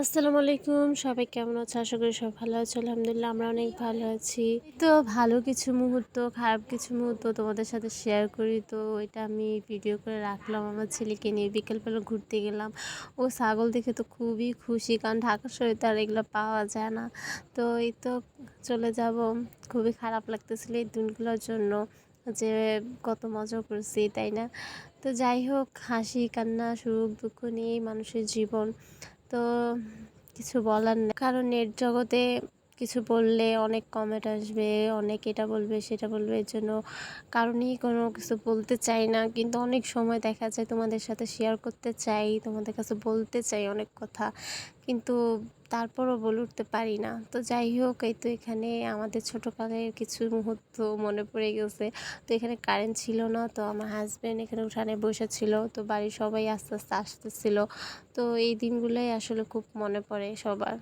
আসসালামু আলাইকুম। সবাই কেমন আছে? আশা করি সব ভালো আছে। আলহামদুলিল্লাহ, আমরা অনেক ভালো আছি। তো ভালো কিছু মুহূর্ত, খারাপ কিছু মুহূর্ত তোমাদের সাথে শেয়ার করি। তো এটা আমি ভিডিও করে রাখলাম। আমার ছেলেকে নিয়ে বিকেলবেলা ঘুরতে গেলাম। ও ছাগল দেখে তো খুবই খুশি, কারণ ঢাকা শহরে তো আর এগুলো পাওয়া যায় না। তো এই তো চলে যাব। খুবই খারাপ লাগতেছিল এই দিনগুলোর জন্য যে কত মজা করছি, তাই না? তো যাই হোক, হাসি, কান্না, সুখ, দুঃখ নিয়েই মানুষের জীবন। তো কিছু বলার নেই। কারণ নেট জগতে কিছু বললে অনেক কমেন্ট আসবে, অনেক এটা বলবে, সেটা বলবে, এর জন্য কারণেই কোনো কিছু বলতে চাই না। কিন্তু অনেক সময় দেখা যায় তোমাদের সাথে শেয়ার করতে চাই, তোমাদের কাছে বলতে চাই অনেক কথা। কিন্তু তারপরও বলে উঠতে পারি না। তো যাই হোক, এই তো এখানে আমাদের ছোটোকালের কিছু মুহূর্ত মনে পড়ে গেছে। তো এখানে কারেন্ট ছিল না, তো আমার হাজব্যান্ড এখানে উঠানে বসেছিল, তো বাড়ির সবাই আস্তে আস্তে আসতেছিল। তো এই দিনগুলোই আসলে খুব মনে পড়ে সবার।